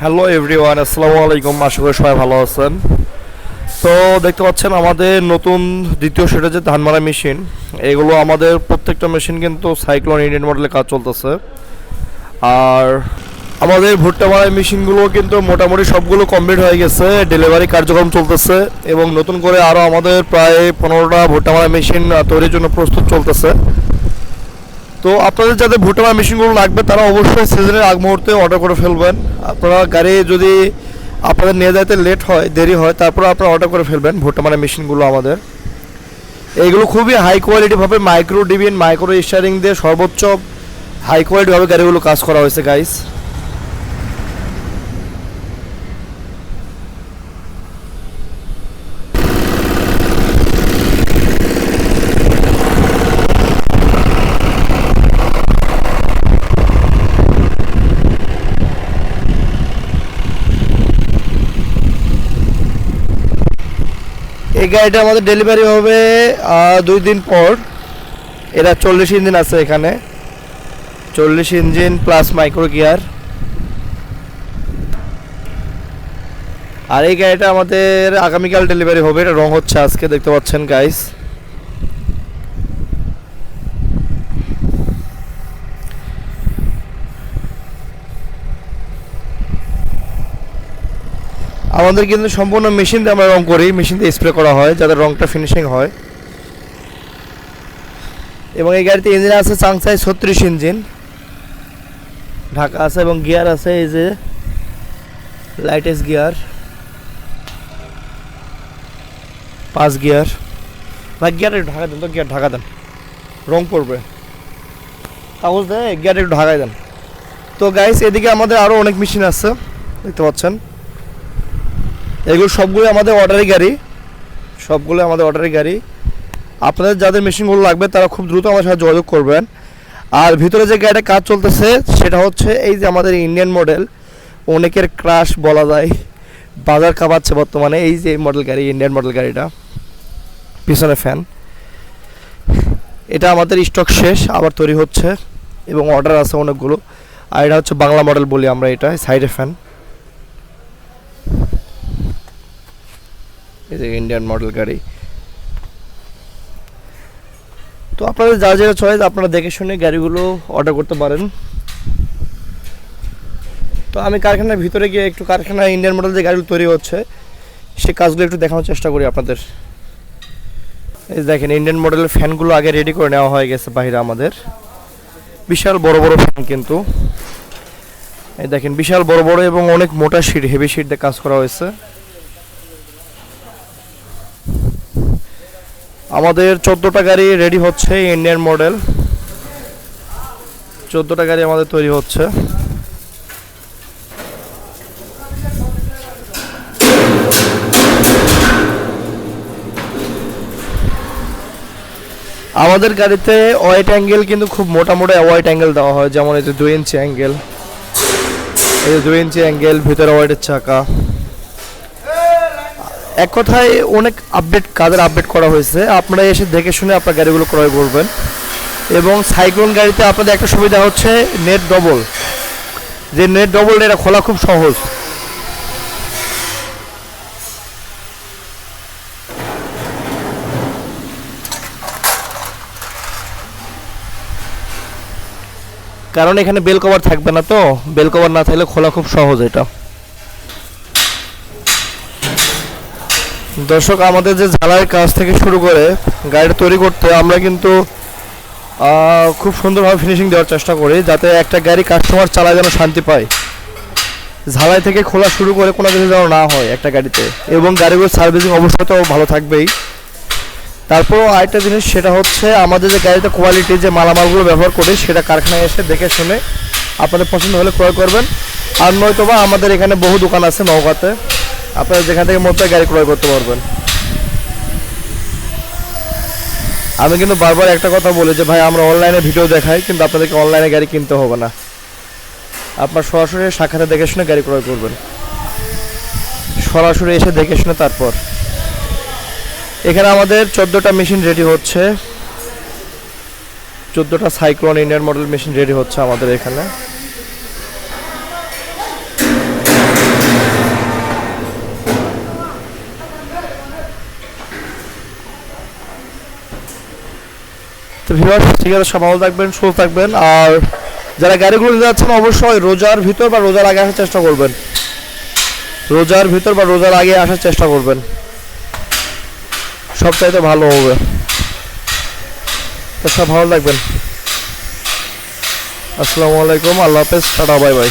Hello everyone আসসালামু আলাইকুম আশা করি সবাই ভালো আছেন। তো দেখতে পাচ্ছেন, আমাদের নতুন দ্বিতীয় সেটা যে ধান মারা মেশিন, এগুলো আমাদের প্রত্যেকটা মেশিন কিন্তু সাইক্লোন ইন্ডিয়ান মডেলে কাজ চলতেছে। আর আমাদের ভুট্টা মারাই মেশিনগুলো কিন্তু মোটামুটি সবগুলো কমপ্লিট হয়ে গেছে। ডেলিভারি কার্যক্রম চলতেছে এবং নতুন করে আরও আমাদের প্রায় পনেরোটা ভুট্টা মারা মেশিন তৈরির জন্য প্রস্তুত চলতেছে। তো আপনাদের যাদের ভুট্টা মারা মেশিনগুলো লাগবে, তারা অবশ্যই সিজনের আগ মুহূর্তে অর্ডার করে ফেলবেন। আপনারা গাড়ি যদি আপনাদের নিয়ে যাইতে লেট হয়, দেরি হয়, তারপর আপনারা অর্ডার করে ফেলবেন ভুট্টা মারা মেশিনগুলো আমাদের। এইগুলো খুবই হাই কোয়ালিটিভাবে মাইক্রো ডিবিন মাইক্রো স্টারিং দিয়ে সর্বোচ্চ হাই কোয়ালিটিভাবে গাড়িগুলো কাজ করা হয়েছে গাইস এই গাড়িটা আমাদের ডেলিভারি হবে দুই দিন পর। এরা চল্লিশ ইঞ্জিন আছে এখানে। চল্লিশ ইঞ্জিন প্লাস মাইক্রো গিয়ার আর এই গাড়িটা আমাদের আগামীকাল ডেলিভারি হবে, এটা রং হচ্ছে আজকে, দেখতে পাচ্ছেন গাইস আমাদের কিন্তু সম্পূর্ণ মেশিন দিয়ে আমরা রং করি, মেশিন দিয়ে স্প্রে করা হয়, যাতে রংটা ফিনিশিং হয়। এবং এই গাড়িতে ইঞ্জিন আছে চাংসাই ছত্রিশ ইঞ্জিন ঢাকা আছে এবং গিয়ার আছে, এই যে লাইটেস্ট গিয়ার। পাঁচ গিয়ার। ভাই, গিয়ার একটু ঢাকা দেন তো, গিয়ার ঢাকা দেন। রং পড়বে। কাগজ দেয়, গিয়ার একটু ঢাকায় দেন। তো গাইস এদিকে আমাদের আরও অনেক মেশিন আছে, দেখতে পাচ্ছেন। এগুলো সবগুলো আমাদের অর্ডারি গাড়ি। সবগুলো আমাদের অর্ডারি গাড়ি। আপনাদের যাদের মেশিনগুলো লাগবে, তারা খুব দ্রুত আমার সাথে যোগাযোগ করবেন। আর ভিতরে যে গাড়িটা কাজ চলতেছে, সেটা হচ্ছে এই যে আমাদের ইন্ডিয়ান মডেল অনেকের ক্রাশ বলা যায়, বাজার কামাচ্ছে বর্তমানে এই যে মডেল গাড়ি ইন্ডিয়ান মডেল গাড়িটা। পিছনে ফ্যান এটা আমাদের স্টক শেষ, আবার তৈরি হচ্ছে, এবং অর্ডার আছে অনেকগুলো। আর এটা হচ্ছে বাংলা মডেল বলি আমরা এটা সাইডে ফ্যান এই যে ইন্ডিয়ান মডেল গাড়ি। তো আপনাদের যা যা চয়েস আপনারা দেখে শুনে গাড়িগুলো অর্ডার করতে পারেন। তো আমি কারখানার ভিতরে গিয়ে একটু কারখানায় ইন্ডিয়ান মডেল যে গাড়িগুলো তৈরি হচ্ছে, সে কাজগুলো একটু দেখানোর চেষ্টা করি আপনাদের। এই দেখেন ইন্ডিয়ান মডেলের ফ্যানগুলো আগে রেডি করে নেওয়া হয়ে গেছে বাইরে আমাদের। বিশাল বড় বড় ফ্যান কিন্তু। এই দেখেন, বিশাল বড় বড় এবং অনেক মোটা শিট হেভি শিট দিয়ে কাজ করা হয়েছে। আমাদের চোদ্দোটা গাড়ি রেডি হচ্ছে ইন্ডিয়ান মডেল চোদ্দোটা গাড়ি আমাদের তৈরি হচ্ছে। আমাদের গাড়িতে ওয়াইট অ্যাঙ্গেল কিন্তু খুব মোটা মোটা ওয়াইট অ্যাঙ্গেল দেওয়া হয়, যেমন এই যে দুই ইঞ্চি অ্যাঙ্গেল এই যে দুই ইঞ্চি অ্যাঙ্গেল ভিতরে ওয়াইটের চাকা। এক কথায় অনেক আপডেট কাদের আপডেট করা হয়েছে। আপনারা এসে দেখে শুনে আপনার গাড়িগুলো ক্রয় করবেন। এবং সাইক্লোন গাড়িতে আপনাদের একটা সুবিধা হচ্ছে নেট ডবল যে নেট ডবল এটা খোলা খুব সহজ। কারণ এখানে বেল কভার থাকবে না তো? বেল কভার না থাকলে খোলা খুব সহজ এটা। দর্শক, আমাদের যে ঝালাইয়ের কাজ থেকে শুরু করে গাড়িটা তৈরি করতে, আমরা কিন্তু খুব সুন্দরভাবে ফিনিশিং দেওয়ার চেষ্টা করি যাতে একটা গাড়ি কাস্টমার চালায় যেন শান্তি পায়। ঝালাই থেকে খোলা শুরু করে কোনো কিছু যেন না হয় একটা গাড়িতে এবং গাড়িগুলোর সার্ভিসিং অবশ্যই তো ভালো থাকবেই। তারপর আরেকটা জিনিস, সেটা হচ্ছে আমাদের যে গাড়িতে কোয়ালিটি যে মালামালগুলো ব্যবহার করি, সেটা কারখানায় এসে দেখে শুনে আপনাদের পছন্দ হলে ক্রয় করবেন। আর নয়তো বা আমাদের এখানে বহু দোকান আছে নৌকাতে আপনারা যেখান থেকে মতো গাড়ি ক্রয় করতে পারবেন। আমি কিন্তু বারবার একটা কথা বলি যে, ভাই, আমরা অনলাইনে ভিডিও দেখাই, কিন্তু আপনাদেরকে অনলাইনে গাড়ি কিনতে হবে না। আপনার সরাসরি শাখাতে দেখে শুনে গাড়ি ক্রয় করবেন। সরাসরি এসে দেখে শুনে তারপর। এখানে আমাদের চোদ্দোটা মেশিন রেডি হচ্ছে। চোদ্দোটা cyclone Indian model machine ready হচ্ছে আমাদের এখানে। ভিউয়ার্স, ঠিক আছে, সব ভালো থাকবেন, সুস্থ থাকবেন। আর যারা গাড়িগুলো নিতে যাচ্ছেন, অবশ্যই রোজার ভিতর বা রোজার আগে আসার চেষ্টা করবেন। রোজার ভিতর বা রোজার আগে আসার চেষ্টা করবেন। সব চাইতে ভালো হবে। তো সব ভালো থাকবেন। আসসালামু আলাইকুম, আল্লাহ হাফেজ, টাটা, বাই বাই।